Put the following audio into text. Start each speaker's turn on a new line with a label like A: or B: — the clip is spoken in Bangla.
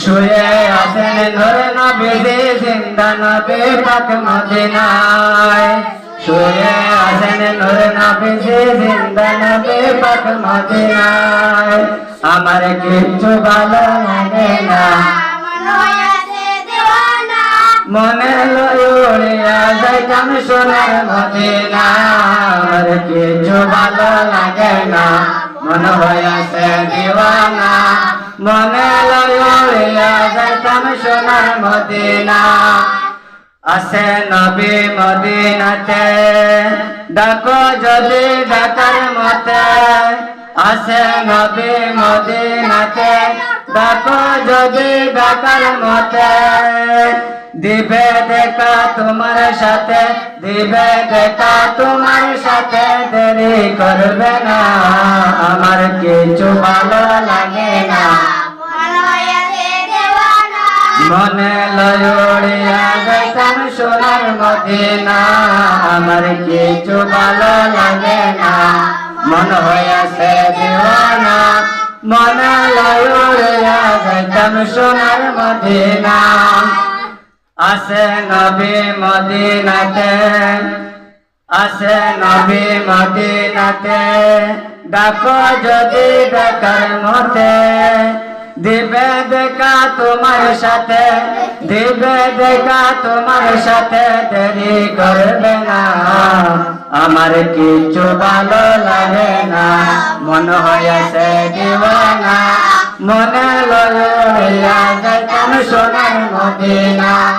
A: শুয়ে আছেন নূর নবীজি, জিন্দা নবী পাক মদিনায়। শুয়ে আছেন নূর নবীজি, জিন্দা নবী পাক মদিনায়। আমার কিচ্ছু ভালো লাগে না। মনে লইয়া যাইতাম সোনার মদিনা। আমার কিছু ভালো লাগে না। মন হইয়াছে দিওয়ানা। মনে সোনার আছে নবী যদি ডাকার মতে। আছে নবী যদি ডাকার মতে। দিবে দেখা তোমার সাথে, দিবে দেখা তোমার সাথে। দেরি করবে না, আমার কিছু ভালো লাগে না। মনে লয়ড়িয়া যাইতাম সোনার মদিনা? আমার কিছু ভালো লাগে না। মন হইয়াছে দিওয়ানা মনে লয়ড়িয়া সোনার মদিনা? আছে নবী মদিনাতে, আছে নবী মদিনাতে। ডাকো যদি ডাকার মতে, দিবে তোমার সাথে, দেবে দেখা তোমার সাথে, দেরি করবে না। আমার কিছু ভালো লাগে না, মন হয়েছে দিওয়ানা মনে লইয়া কেন সোনার মদিনা?